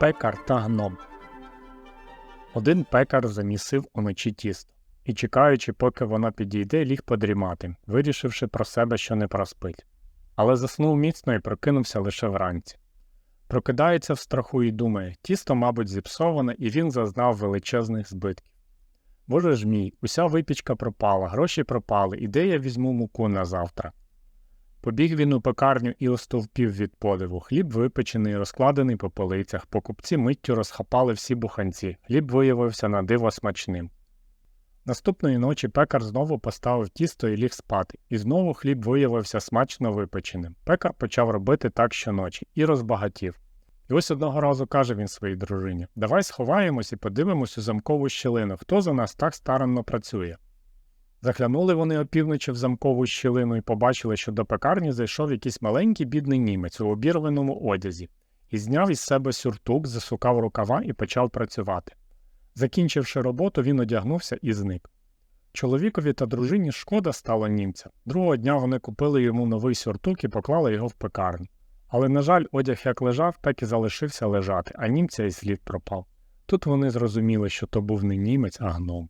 Пекар та гном. Один пекар замісив уночі тісто і, чекаючи, поки вона підійде, ліг подрімати, вирішивши про себе, що не проспить. Але заснув міцно і прокинувся лише вранці. Прокидається в страху і думає, тісто, мабуть, зіпсоване, і він зазнав величезних збитків. Боже ж мій, уся випічка пропала, гроші пропали, і де я візьму муку на завтра? Побіг він у пекарню і остовпів від подиву. Хліб випечений, розкладений по полицях. Покупці миттю розхапали всі буханці. Хліб виявився на диво смачним. Наступної ночі пекар знову поставив тісто і ліг спати, і знову хліб виявився смачно випеченим. Пекар почав робити так щоночі і розбагатів. І ось одного разу каже він своїй дружині: Давай сховаємось і подивимось у замкову щілину, хто за нас так старанно працює. Заглянули вони опівночі в замкову щілину і побачили, що до пекарні зайшов якийсь маленький бідний німець у обірваному одязі і зняв із себе сюртук, засукав рукава і почав працювати. Закінчивши роботу, він одягнувся і зник. Чоловікові та дружині шкода стало німця. Другого дня вони купили йому новий сюртук і поклали його в пекарню. Але, на жаль, одяг як лежав, так і залишився лежати, а німця і слід пропав. Тут вони зрозуміли, що то був не німець, а гном.